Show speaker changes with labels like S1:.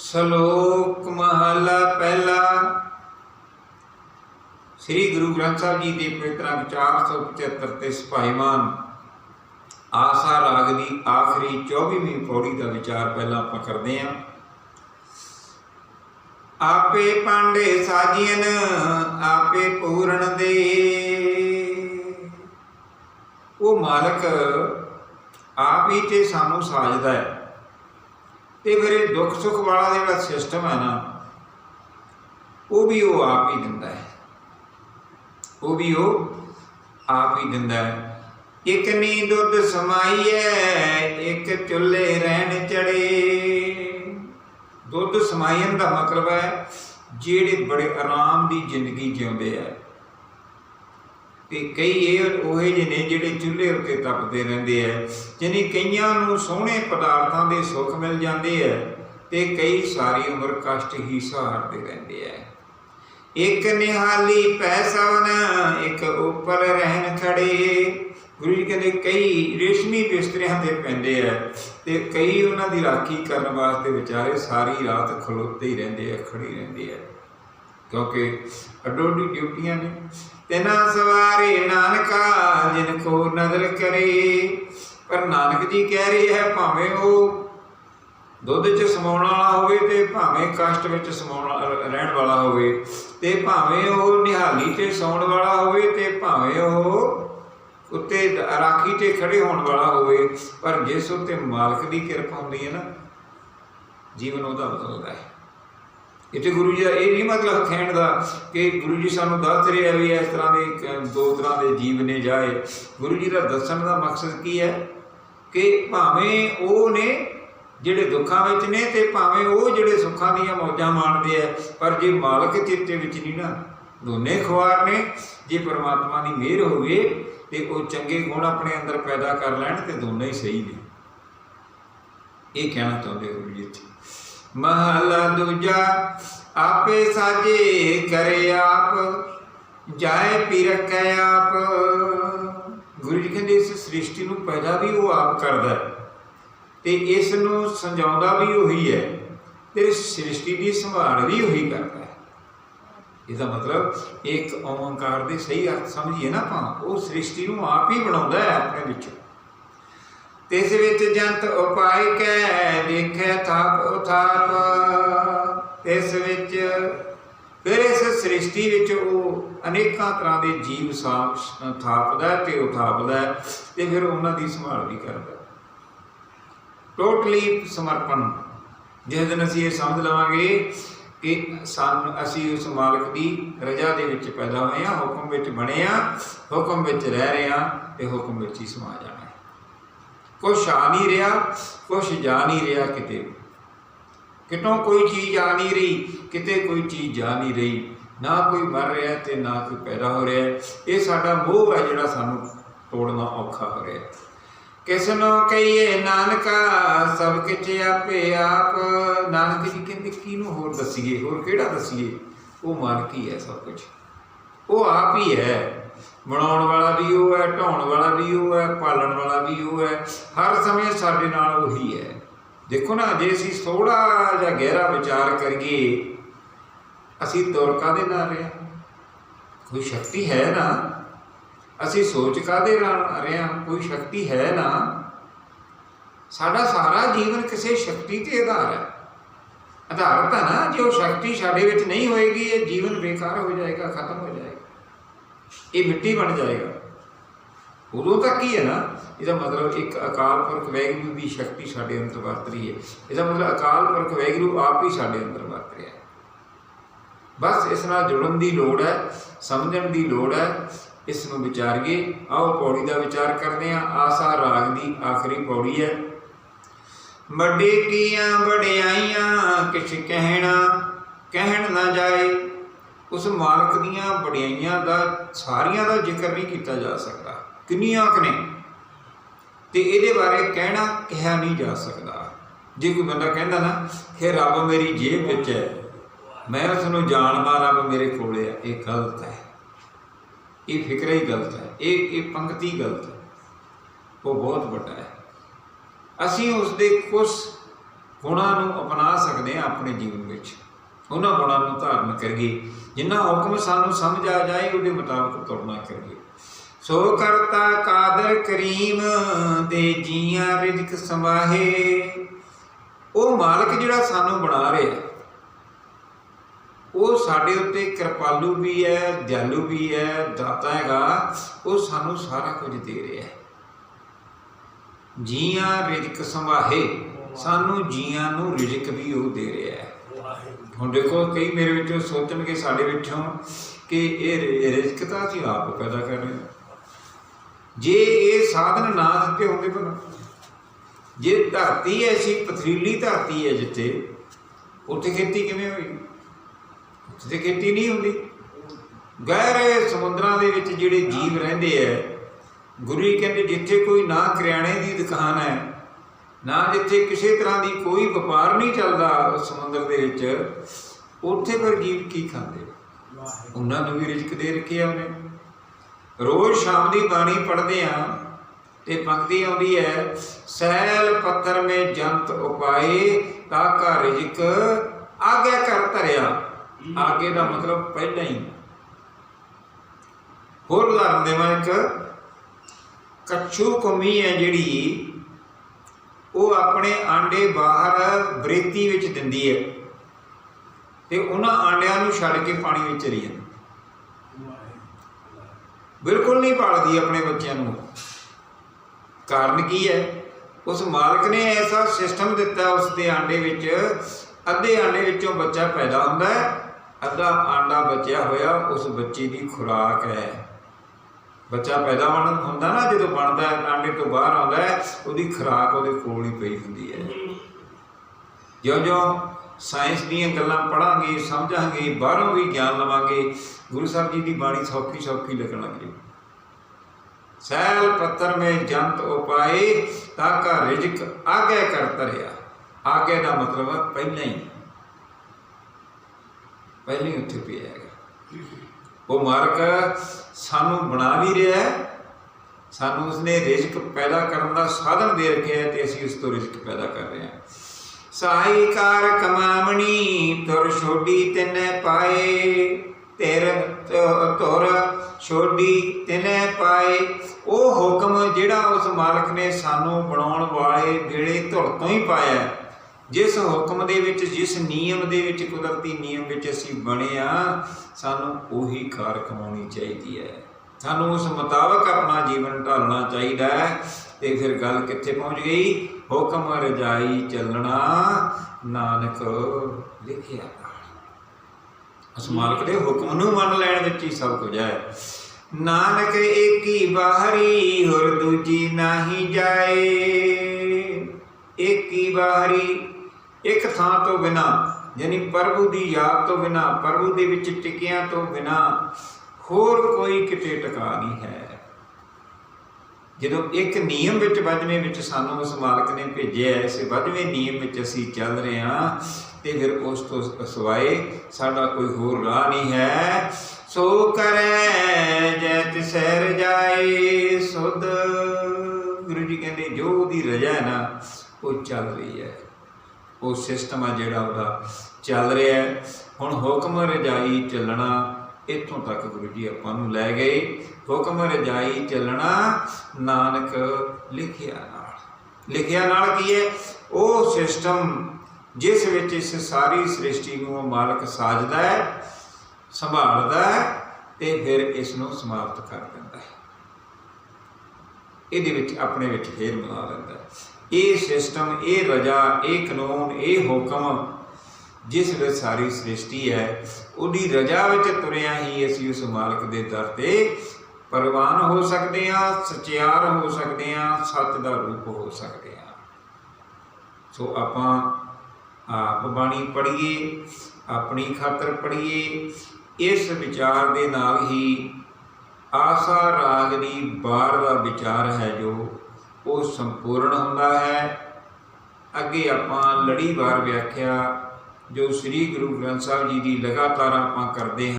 S1: ਸ਼ਲੋਕ ਮਹਲਾ ਪਹਿਲਾ। ਸ੍ਰੀ ਗੁਰੂ ਗ੍ਰੰਥ ਸਾਹਿਬ ਜੀ ਦੇ ਪਵਿੱਤਰ ਅੰਗ 475 ਤੇ ਸਭਾਈਮਾਨ ਆਸਾ ਰਾਗ ਦੀ ਆਖਰੀ 24ਵੀਂ ਪੌੜੀ ਦਾ ਵਿਚਾਰ ਪਹਿਲਾਂ ਆਪਾਂ ਕਰਦੇ ਹਾਂ। ਆਪੇ ਪਾਂਡੇ ਸਾਜੀਨ, ਆਪੇ ਪੂਰਨ ਦੇ। ਉਹ ਮਾਲਕ ਆਪ ਹੀ ਤੇ ਸਾਨੂੰ ਸਾਜਦਾ ਹੈ। ਤੇ ਫਿਰ ਇਹ ਦੁੱਖ ਸੁੱਖ ਵਾਲਾ ਜਿਹੜਾ ਸਿਸਟਮ ਹੈ ਨਾ, ਉਹ ਵੀ ਉਹ ਆਪ ਹੀ ਦਿੰਦਾ ਹੈ। ਉਹ ਵੀ ਉਹ ਆਪ ਹੀ ਦਿੰਦਾ ਹੈ। ਇੱਕ ਨੀ ਦੁੱਧ ਸਮਾਈਐ ਇੱਕ ਚੁੱਲ੍ਹੇ ਰਹਿਣ ਚੜੇ। ਦੁੱਧ ਸਮਾਈਨ ਦਾ ਮਤਲਬ ਹੈ, ਜਿਹੜੇ ਬੜੇ ਆਰਾਮ ਦੀ ਜ਼ਿੰਦਗੀ ਜਿਉਂਦੇ ਆ। ਤੇ ਕਈ ਇਹ ਉਹੇ ਜਿਹੇ ਨੇ ਜਿਹੜੇ ਚੁੱਲ੍ਹੇ ਉੱਤੇ ਤਪਦੇ ਰਹਿੰਦੇ ਆ ਜਿਨੀ ਕਈਆਂ ਨੂੰ ਸੋਹਣੇ ਪਦਾਰਥਾਂ ਦੇ ਸੁੱਖ ਮਿਲ ਜਾਂਦੇ ਆ ਤੇ ਕਈ ਸਾਰੀ ਉਮਰ ਕਸ਼ਟ ਹੀ ਸਹਾਰਦੇ ਰਹਿੰਦੇ ਆ। ਇੱਕ ਨਿਹਾਲੀ ਪੈਸਵਨ, ਇੱਕ ਉੱਪਰ ਰਹਿਣ ਖੜੇ। ਗੁਰੂ ਜੀ ਕਹਿੰਦੇ ਕਈ ਰੇਸ਼ਮੀ ਬਿਸਤਰਿਆਂ ਤੇ ਪੈਂਦੇ ਆ ਤੇ ਕਈ ਉਹਨਾਂ ਦੀ ਰਾਖੀ ਕਰਨ ਵਾਸਤੇ ਵਿਚਾਰੇ ਸਾਰੀ ਰਾਤ ਖਲੋਤੇ ਹੀ ਰਹਿੰਦੇ ਆ, ਖੜੀ ਰਹਿੰਦੇ ਆ। ਕਿਉਂਕਿ ਅਡੋਡੀ ਡਿਊਟੀਆਂ ਨੇ। ਤਿਨਾ ਸਵਾਰੇ ਨਾਨਕਾ ਜਿਨ ਕੋ ਨਦਰ ਕਰੇ। ਪਰ ਨਾਨਕ ਜੀ ਕਹਿ ਰਹੇ ਹੈ, ਭਾਵੇਂ ਉਹ ਦੁੱਧ 'ਚ ਸਮਾਉਣ ਵਾਲਾ ਹੋਵੇ ਤੇ ਭਾਵੇਂ ਕਸ਼ਟ ਵਿੱਚ ਸਮਾਉਣ ਰਹਿਣ ਵਾਲਾ ਹੋਵੇ ਤੇ ਭਾਵੇਂ ਉਹ ਨਿਹਾਲੀ ਤੇ ਸੌਣ ਵਾਲਾ ਹੋਵੇ ਤੇ ਭਾਵੇਂ ਉਹ ਉੱਤੇ ਰਾਖੀ ਤੇ ਖੜੇ ਹੋਣ ਵਾਲਾ ਹੋਵੇ, ਪਰ ਜਿਸ ਉੱਤੇ ਮਾਲਕ ਦੀ ਕਿਰਪਾ ਹੁੰਦੀ ਹੈ ਨਾ, ਜੀਵਨ ਉਹਦਾ ਬਦਲਦਾ ਹੈ। ਇੱਥੇ ਗੁਰੂ ਜੀ ਦਾ ਇਹ ਨਹੀਂ ਮਤਲਬ ਕਹਿਣ ਦਾ ਕਿ ਗੁਰੂ ਜੀ ਸਾਨੂੰ ਦੱਸ ਰਿਹਾ ਵੀ ਇਸ ਤਰ੍ਹਾਂ ਦੇ, ਦੋ ਤਰ੍ਹਾਂ ਦੇ ਜੀਵ ਨੇ ਜਾਏ। ਗੁਰੂ ਜੀ ਦਾ ਦੱਸਣ ਦਾ ਮਕਸਦ ਕੀ ਹੈ? ਕਿ ਭਾਵੇਂ ਉਹ ਨੇ ਜਿਹੜੇ ਦੁੱਖਾਂ ਵਿੱਚ ਨੇ ਤੇ ਭਾਵੇਂ ਉਹ ਜਿਹੜੇ ਸੁੱਖਾਂ ਦੀਆਂ ਮੌਜਾਂ ਮਾਣਦੇ ਆ, ਪਰ ਜੇ ਮਾਲਕ ਚਿੱਤੇ ਵਿੱਚ ਨਹੀਂ ਨਾ, ਦੋਨੇ ਖੁਆਰ ਨੇ, ਜੇ ਪਰਮਾਤਮਾ ਦੀ ਮਿਹਰ ਹੋਵੇ ਤੇ ਉਹ ਚੰਗੇ ਗੁਣ ਆਪਣੇ ਅੰਦਰ ਪੈਦਾ ਕਰ ਲੈਣ ਤੇ ਦੋਨੇ ਹੀ ਸਹੀ ਨੇ। ਇਹ ਕਹਿਣਾ ਚਾਹੁੰਦੇ ਗੁਰੂ ਜੀ ਇੱਥੇ। ਮਹਲਾ ਦੂਜਾ, ਆਪੇ ਸਾਜੇ ਕਰੇ ਆਪ, ਜਾਏ ਪੀ ਰੱਖੈ ਆਪ। ਗੁਰੂ ਜੀ ਕਹਿੰਦੇ ਇਸ ਸ੍ਰਿਸ਼ਟੀ ਨੂੰ ਪੈਦਾ ਵੀ ਉਹ ਆਪ ਕਰਦਾ ਹੈ ਤੇ ਇਸ ਨੂੰ ਸੰਜਾਉਂਦਾ ਵੀ ਉਹੀ ਹੈ ਤੇ ਸ੍ਰਿਸ਼ਟੀ ਦੀ ਸੰਭਾਲ ਵੀ ਉਹੀ ਕਰਦਾ ਹੈ। ਇਹਦਾ ਮਤਲਬ ਇੱਕ ਓੰਕਾਰ ਦੇ ਸਹੀ ਅਰਥ ਸਮਝੀਏ ਨਾ ਆਪਾਂ, ਉਹ ਸ੍ਰਿਸ਼ਟੀ ਨੂੰ ਆਪ ਹੀ ਬਣਾਉਂਦਾ ਹੈ ਆਪਣੇ ਵਿੱਚੋਂ। ਤਿਸ ਵਿੱਚ ਜੰਤ ਉਪਾਇ ਕੈ, ਦੇਖੈ ਥਾਪ ਉਥਾਪ। ਇਸ ਵਿੱਚ ਫਿਰ ਇਸ ਸ੍ਰਿਸ਼ਟੀ ਵਿੱਚ ਉਹ ਅਨੇਕਾਂ ਤਰ੍ਹਾਂ ਦੇ ਜੀਵ ਸਾਪ ਥਾਪਦਾ ਹੈ ਤੇ ਉਥਾਪਦਾ ਹੈ ਤੇ ਫਿਰ ਉਹਨਾਂ ਦੀ ਸੰਭਾਲ ਵੀ ਕਰਦਾ ਟੋਟਲੀ ਸਮਰਪਣ। ਜਿਸ ਦਿਨ ਅਸੀਂ ਇਹ ਸਮਝ ਲਵਾਂਗੇ ਕਿ ਸਾਨੂੰ ਅਸੀਂ ਉਸ ਮਾਲਕ ਦੀ ਰਜ਼ਾ ਦੇ ਵਿੱਚ ਪੈਦਾ ਹੋਏ ਹਾਂ, ਹੁਕਮ ਵਿੱਚ ਬਣੇ ਹਾਂ, ਹੁਕਮ ਵਿੱਚ ਰਹਿ ਰਹੇ ਹਾਂ ਤੇ ਹੁਕਮ ਵਿੱਚ ਹੀ ਸਮਾ ਜਾਣਾ ਕੁਛ ਆ ਨਹੀਂ ਰਿਹਾ, ਕੁਛ ਜਾ ਨਹੀਂ ਰਿਹਾ ਕਿਤੇ। ਕਿਤੋਂ ਕੋਈ ਚੀਜ਼ ਆ ਨਹੀਂ ਰਹੀ, ਕਿਤੇ ਕੋਈ ਚੀਜ਼ ਜਾ ਨਹੀਂ ਰਹੀ। ਨਾ ਕੋਈ ਮਰ ਰਿਹਾ ਤੇ ਨਾ ਕੋਈ ਪੈਦਾ ਹੋ ਰਿਹਾ। ਇਹ ਸਾਡਾ ਮੋਹ ਹੈ ਜਿਹੜਾ ਸਾਨੂੰ ਤੋੜਨਾ ਔਖਾ ਹੋ ਰਿਹਾ। ਕਿਸ ਨੂੰ ਕਹੀਏ, ਨਾਨਕਾ, ਸਭ ਕਿਛ ਆਪੇ ਆਪ। ਨਾਨਕ ਜੀ ਕਹਿੰਦੇ, ਕਿਹਨੂੰ ਹੋਰ ਦੱਸੀਏ? ਹੋਰ ਕਿਹੜਾ ਦੱਸੀਏ? ਉਹ ਮਾਲਕ ਹੀ ਹੈ ਸਭ ਕੁਝ ਉਹ ਆਪ ਹੀ ਹੈ। ਬਣਾਉਣ ਵਾਲਾ ਵੀ ਉਹ ਹੈ, ਢਾਉਣ ਵਾਲਾ ਵੀ ਉਹ ਹੈ, ਪਾਲਣ ਵਾਲਾ ਵੀ ਉਹ ਹੈ, ਹਰ ਸਮੇਂ ਸਾਡੇ ਨਾਲ ਉਹੀ ਹੈ। ਦੇਖੋ ਨਾ, ਜੇ ਅਸੀਂ ਥੋੜਾ ਜਿਹਾ ਗਹਿਰਾ ਵਿਚਾਰ ਕਰੀਏ, ਅਸੀਂ ਤੁਰ ਕਾਦੇ ਨਾਲ ਰਹੇ ਹਾਂ? ਕੋਈ ਸ਼ਕਤੀ ਹੈ ਨਾ? ਅਸੀਂ ਸੋਚ ਕਾਦੇ ਨਾਲ ਰਹੇ ਹਾਂ? ਕੋਈ ਸ਼ਕਤੀ ਹੈ ਨਾ? ਸਾਡਾ ਸਾਰਾ ਜੀਵਨ ਕਿਸੇ ਸ਼ਕਤੀ ਤੇ ਆਧਾਰ ਹੈ। ਆਧਾਰ ਤਾਂ ਨਾ, ਜੇ ਉਹ ਸ਼ਕਤੀ ਸਾਡੇ ਵਿੱਚ ਨਹੀਂ ਹੋਏਗੀ, ਇਹ ਜੀਵਨ ਬੇਕਾਰ ਹੋ ਜਾਏਗਾ, ਖਤਮ ਹੋ ਜਾਏਗਾ। ਇਹ ਮਿੱਟੀ ਬਣ ਜਾਏਗਾ। ਉਦੋਂ ਤੱਕ ਹੀ ਹੈ ਨਾ, ਇਹਦਾ ਮਤਲਬ ਇੱਕ ਅਕਾਲ ਪੁਰਖ ਵੈਗਰੂ ਦੀ ਸ਼ਕਤੀ ਸਾਡੇ ਅੰਦਰ ਵਰਤ ਰਹੀ ਹੈ। ਇਹਦਾ ਮਤਲਬ ਅਕਾਲ ਪੁਰਖ ਵੈਗਰੂ ਆਪ ਹੀ ਸਾਡੇ ਅੰਦਰ ਵਰਤ ਰਿਹਾ ਹੈ। ਬਸ ਇਸ ਨਾਲ ਜੁੜਨ ਦੀ ਲੋੜ ਹੈ, ਸਮਝਣ ਦੀ ਲੋੜ ਹੈ, ਇਸ ਨੂੰ ਵਿਚਾਰੀਏ। ਆਓ ਪੌੜੀ ਦਾ ਵਿਚਾਰ ਕਰਦੇ ਹਾਂ। ਆਸਾ ਰਾਗ ਦੀ ਆਖਰੀ ਪੌੜੀ ਹੈ। ਵੱਡੇ ਕੀਆਂ ਵੜਿਆਈਆਂ ਕਿਛ ਕਹਿਣਾ, ਕਹਿਣ ਨਾ ਜਾਏ। ਉਸ ਮਾਲਕ ਦੀਆਂ ਵਡਿਆਈਆਂ ਦਾ, ਸਾਰੀਆਂ ਦਾ ਜ਼ਿਕਰ ਨਹੀਂ ਕੀਤਾ ਜਾ ਸਕਦਾ। ਕਿੰਨੀਆਂ ਕੁ ਨੇ? ਤੇ ਇਹਦੇ ਬਾਰੇ ਕਹਿਣਾ ਕਿਹਾ ਨਹੀਂ ਜਾ ਸਕਦਾ। ਜੇ ਕੋਈ ਬੰਦਾ ਕਹਿੰਦਾ ਨਾ ਕਿ ਰੱਬ ਮੇਰੀ ਜੇਬ ਵਿੱਚ ਹੈ, ਮੈਂ ਉਸ ਨੂੰ ਜਾਣਦਾ ਰੱਬ ਮੇਰੇ ਕੋਲੇ ਹੈ ਇਹ ਗਲਤ ਹੈ। ਇਹ ਫਿਕਰ ਹੀ ਗਲਤ ਹੈ। ਇਹ ਇਹ ਪੰਕਤੀ ਗਲਤ ਹੈ। ਉਹ ਬਹੁਤ ਵੱਡਾ ਹੈ। ਅਸੀਂ ਉਸ ਦੇ ਕੁਝ ਗੁਣਾਂ ਨੂੰ ਅਪਣਾ ਸਕਦੇ ਹਾਂ ਆਪਣੇ ਜੀਵਨ ਵਿੱਚ। ਉਹਨਾਂ ਗੁਣਾਂ ਨੂੰ ਧਾਰਨ ਕਰੀਏ। ਜਿੰਨਾ ਹੁਕਮ ਸਾਨੂੰ ਸਮਝ ਆ ਜਾਏ, ਉਹਦੇ ਮੁਤਾਬਕ ਤੁਰਨਾ ਕਰੀਏ। ਸੋ ਕਰਤਾ ਕਾਦਰ ਕਰੀਮ ਦੇ ਜੀਆਂ ਰਿਜ਼ਕ ਸਮਾਹੇ। ਉਹ ਮਾਲਕ ਜਿਹੜਾ ਸਾਨੂੰ ਬਣਾ ਰਿਹਾ ਉਹ ਸਾਡੇ ਉੱਤੇ ਕਿਰਪਾਲੂ ਵੀ ਹੈ, ਦਿਆਲੂ ਵੀ ਹੈ, ਦਾਤਾ ਹੈਗਾ, ਉਹ ਸਾਨੂੰ ਸਾਰਾ ਕੁਝ ਦੇ ਰਿਹਾ ਹੈ। ਜੀਆਂ ਰਿਜ਼ਕ ਸੰਭਾਹੇ ਸਾਨੂੰ ਜੀਆਂ ਨੂੰ ਰਿਜ਼ਕ ਵੀ ਉਹ ਦੇ ਰਿਹਾ ਹੈ। ਹੁਣ ਦੇਖੋ, ਕਈ ਮੇਰੇ ਵਿੱਚੋਂ ਸੋਚਣਗੇ ਸਾਡੇ ਵਿੱਚੋਂ ਕਿ ਇਹ ਰਿ- ਰਿਜ਼ਕ ਤਾਂ ਅਸੀਂ ਆਪ ਪੈਦਾ ਕਰ ਰਹੇ ਜੇ ਇਹ ਸਾਧਨ ਨਾ ਦਿੱਤੇ ਹੁੰਦੇ ਭਲਾ ਜੇ ਧਰਤੀ ਐਸੀ ਪਥਰੀਲੀ ਧਰਤੀ ਹੈ ਜਿੱਥੇ, ਉੱਥੇ ਖੇਤੀ ਕਿਵੇਂ ਹੋਈ? ਉੱਥੇ ਖੇਤੀ ਨਹੀਂ ਹੁੰਦੀ। ਗਹਿਰੇ ਸਮੁੰਦਰਾਂ ਦੇ ਵਿੱਚ ਜਿਹੜੇ ਜੀਵ ਰਹਿੰਦੇ ਐ ਗੁਰੂ ਜੀ ਕਹਿੰਦੇ ਜਿੱਥੇ ਕੋਈ ਨਾ ਕਰਿਆਣੇ ਦੀ ਦੁਕਾਨ ਹੈ ਨਾ ਜਿੱਥੇ ਕਿਸੇ ਤਰ੍ਹਾਂ ਦੀ ਕੋਈ ਵਪਾਰ ਨਹੀਂ ਚੱਲਦਾ ਸਮੁੰਦਰ ਦੇ ਵਿੱਚ, ਉੱਥੇ ਫਿਰ ਜੀਵ ਕੀ ਖਾਂਦੇ? ਉਹਨਾਂ ਨੂੰ ਵੀ ਰਿਜ਼ਕ ਦੇ ਰੱਖਿਆ ਉਹਨੇ। ਰੋਜ਼ ਸ਼ਾਮ ਦੀ ਬਾਣੀ ਪੜ੍ਹਦੇ ਆ ਤੇ ਪੰਕਤੀ ਆਉਂਦੀ ਹੈ ਸੈਲ ਪੱਥਰ ਮੇ ਜੰਤ ਉਪਾਏ ਤਾਕਾ ਰਿਜ਼ਕ ਆਗੇ ਕਰ ਧਰਿਆ। ਆਗੇ ਦਾ ਮਤਲਬ ਪਹਿਲਾਂ ਹੀ। ਹੋਰ ਉਦਾਹਰਨ ਦੇਵਾਂ ਇੱਕ, ਕੱਛੂ ਕੁੰਮੀ ਹੈ ਜਿਹੜੀ ਉਹ ਆਪਣੇ ਆਂਡੇ ਬਾਹਰ ਬਰੇਤੀ ਵਿੱਚ ਦਿੰਦੀ ਹੈ ਤੇ ਉਹਨਾਂ ਆਂਡਿਆਂ ਨੂੰ ਛੱਡ ਕੇ ਪਾਣੀ ਵਿੱਚ ਚਲੀ ਜਾਂਦੀ। ਬਿਲਕੁਲ ਨਹੀਂ ਪਾਲਦੀ ਆਪਣੇ ਬੱਚਿਆਂ ਨੂੰ। ਕਾਰਨ ਕੀ ਹੈ? ਉਸ ਮਾਲਕ ਨੇ ਐਸਾ ਸਿਸਟਮ ਦਿੱਤਾ ਉਸ ਦੇ ਆਂਡੇ ਵਿੱਚ। ਅੱਧੇ ਆਂਡੇ ਵਿੱਚੋਂ ਬੱਚਾ ਪੈਦਾ ਹੁੰਦਾ ਹੈ। ਅੱਧਾ ਆਂਡਾ ਬਚਿਆ ਹੋਇਆ ਉਸ ਬੱਚੇ ਦੀ ਖੁਰਾਕ ਹੈ। ਬੱਚਾ ਪੈਦਾ ਹੋਣ ਹੁੰਦਾ ਨਾ, ਜਦੋਂ ਬਣਦਾ ਹੈ ਆਂਡੇ ਤੋਂ ਬਾਹਰ ਆਉਂਦਾ ਹੈ, ਉਹਦੀ ਖੁਰਾਕ ਉਹਦੇ ਕੋਲ ਹੀ ਪਈ ਹੁੰਦੀ ਹੈ। ਜਿਉਂ-ਜਿਉਂ ਸਾਇੰਸ ਦੀਆਂ ਗੱਲਾਂ ਪੜਾਂਗੇ ਸਮਝਾਂਗੇ, ਬਾਹਰੋਂ ਵੀ ਗਿਆਨ ਲਵਾਂਗੇ, ਗੁਰੂ ਸਾਹਿਬ ਜੀ ਦੀ ਬਾਣੀ ਸੌਖੀ ਸੌਖੀ ਲੱਗਣ ਲੱਗ। ਜੂ ਸੈਲ ਪੱਤਰ ਮੇ ਜੰਤ, ਉਪਾਏ ਤਾਕਾ ਰਿਜਕ ਆਗੇ ਕਰ ਤਰਿਆ ਆਗੇ ਦਾ ਮਤਲਬ ਪਹਿਲਾਂ ਹੀ। ਪਹਿਲਾਂ ਹੀ ਉੱਥੇ ਪਿਆ ਹੈਗਾ। ਉਹ ਮਾਲਕ ਸਾਨੂੰ ਬਣਾ ਵੀ ਰਿਹਾ ਹੈ। ਸਾਨੂੰ ਉਸਨੇ ਰਿਜ਼ਕ ਪੈਦਾ ਕਰਨ ਦਾ ਸਾਧਨ ਦੇ ਰੱਖਿਆ ਹੈ ਤੇ ਅਸੀਂ ਉਸ ਤੋਂ ਰਿਜ਼ਕ ਪੈਦਾ ਕਰ ਰਹੇ ਹਾਂ। ਸਾਈਕਾਰ ਕਮਾਵਣੀ ਤੁਰ ਛੋਡੀ ਤਿਨੈ ਪਾਏ ਤੇਰ ਤੁਰ ਛੋਡੀ ਤਿਨੈ ਪਾਏ। ਉਹ ਹੁਕਮ ਜਿਹੜਾ ਉਸ ਮਾਲਕ ਨੇ ਸਾਨੂੰ ਬਣਾਉਣ ਵਾਲੇ ਵੇਲੇ ਧੁਰ ਤੋਂ ਹੀ ਪਾਇਆ ਜਿਸ ਹੁਕਮ ਦੇ ਵਿੱਚ, ਜਿਸ ਨਿਯਮ ਦੇ ਵਿੱਚ, ਕੁਦਰਤੀ ਨਿਯਮ ਵਿੱਚ ਅਸੀਂ ਬਣੇ ਆ ਸਾਨੂੰ ਉਹੀ ਕਾਰ ਕਮਾਉਣੀ ਚਾਹੀਦੀ ਹੈ। ਸਾਨੂੰ ਉਸ ਮੁਤਾਬਕ ਆਪਣਾ ਜੀਵਨ ਢਾਲਣਾ ਚਾਹੀਦਾ ਹੈ ਤੇ ਫਿਰ ਗੱਲ ਕਿੱਥੇ ਪਹੁੰਚ ਗਈ? ਹੁਕਮ ਰਜਾਈ ਚੱਲਣਾ, ਨਾਨਕ ਲਿਖਿਆ ਉਸ ਮਾਲਕ ਦੇ ਹੁਕਮ ਨੂੰ ਮੰਨ ਲੈਣ ਵਿੱਚ ਹੀ ਸਭ ਕੁਝ ਹੈ। ਨਾਨਕ ਏਕੀ ਬਾਹਰੀ, ਹੋਰ ਦੂਜੀ ਨਾਹੀ ਜਾਏ। ਏਕੀ ਬਾਹਰੀ ਇੱਕ ਥਾਂ ਤੋਂ ਬਿਨਾ ਯਾਨੀ ਪ੍ਰਭੂ ਦੀ ਯਾਦ ਤੋਂ ਬਿਨਾ ਪ੍ਰਭੂ ਦੇ ਵਿੱਚ ਟਿਕਿਆਂ ਤੋਂ ਬਿਨਾ ਹੋਰ ਕੋਈ ਕਿਤੇ ਟਿਕਾ ਨਹੀਂ ਹੈ। ਜਦੋਂ ਇੱਕ ਨਿਯਮ ਵਿੱਚ ਵੱਜਵੇਂ ਵਿੱਚ ਸਾਨੂੰ ਉਸ ਮਾਲਕ ਨੇ ਭੇਜਿਆ ਹੈ, ਇਸੇ ਵੱਜਵੇਂ ਨਿਯਮ ਵਿੱਚ ਅਸੀਂ ਚੱਲ ਰਹੇ ਹਾਂ ਤੇ ਫਿਰ ਉਸ ਤੋਂ ਸਿਵਾਏ ਸਾਡਾ ਕੋਈ ਹੋਰ ਰਾਹ ਨਹੀਂ ਹੈ। ਸੋ ਕਰੈ ਜੈ ਤਿਸੈ ਰਜਾਏ ਸੁਧ। ਗੁਰੂ ਜੀ ਕਹਿੰਦੇ ਜੋ ਉਹਦੀ ਰਜਾ ਹੈ ਨਾ ਉਹ ਚੱਲ ਰਹੀ ਹੈ। ਉਹ ਸਿਸਟਮ ਆ ਜਿਹੜਾ ਉਹਦਾ ਚੱਲ ਰਿਹਾ ਹੈ। ਹੁਣ ਹੁਕਮ ਰਜਾਈ ਚੱਲਣਾ ਇੱਥੋਂ ਤੱਕ ਗੁਰੂ ਜੀ ਆਪਾਂ ਨੂੰ ਲੈ ਗਏ। ਹੁਕਮ ਰਜਾਈ ਚੱਲਣਾ ਨਾਨਕ ਲਿਖਿਆ ਨਾਲ। ਲਿਖਿਆ ਨਾਲ ਕੀ ਹੈ? ਉਹ ਸਿਸਟਮ ਜਿਸ ਵਿੱਚ ਇਸ ਸਾਰੀ ਸ੍ਰਿਸ਼ਟੀ ਨੂੰ ਉਹ ਮਾਲਕ ਸਾਜਦਾ ਹੈ, ਸੰਭਾਲਦਾ ਹੈ ਤੇ ਫਿਰ ਇਸ ਨੂੰ ਸਮਾਪਤ ਕਰ ਦਿੰਦਾ ਹੈ। ਇਹਦੇ ਵਿੱਚ ਆਪਣੇ ਵਿੱਚ ਫੇਰ ਮਿਲਾ ਲੈਂਦਾ ਹੈ। ਇਹ ਸਿਸਟਮ, ਇਹ ਰਜਾ, ਇਹ ਕਾਨੂੰਨ, ਇਹ ਹੁਕਮ, ਜਿਸ ਵਿੱਚ ਸਾਰੀ ਸ੍ਰਿਸ਼ਟੀ ਹੈ, ਉਹਦੀ ਰਜਾ ਵਿੱਚ ਤੁਰਿਆ ਹੀ ਅਸੀਂ ਉਸ ਮਾਲਕ ਦੇ ਦਰ ਤੇ ਪਰਵਾਨ ਹੋ ਸਕਦੇ ਹਾਂ, ਸਚਿਆਰ ਹੋ ਸਕਦੇ ਹਾਂ, ਸੱਚ ਦਾ ਰੂਪ ਹੋ ਸਕਦੇ ਹਾਂ। ਸੋ ਆਪਾਂ ਆਪ ਬਾਣੀ ਪੜ੍ਹੀਏ, ਆਪਣੀ ਖਾਤਰ ਪੜ੍ਹੀਏ, ਇਸ ਵਿਚਾਰ ਦੇ ਨਾਲ ਹੀ ਆਸਾ ਰਾਗ ਦੀ ਬਾਰ ਦਾ ਵਿਚਾਰ ਹੈ ਜੋ ਉਹ ਸੰਪੂਰਨ ਹੁੰਦਾ ਹੈ। ਅੱਗੇ ਆਪਾਂ ਲੜੀਵਾਰ ਵਿਆਖਿਆ, ਜੋ ਸ੍ਰੀ ਗੁਰੂ ਗ੍ਰੰਥ ਸਾਹਿਬ ਜੀ ਦੀ ਲਗਾਤਾਰ ਆਪਾਂ ਕਰਦੇ ਹਾਂ।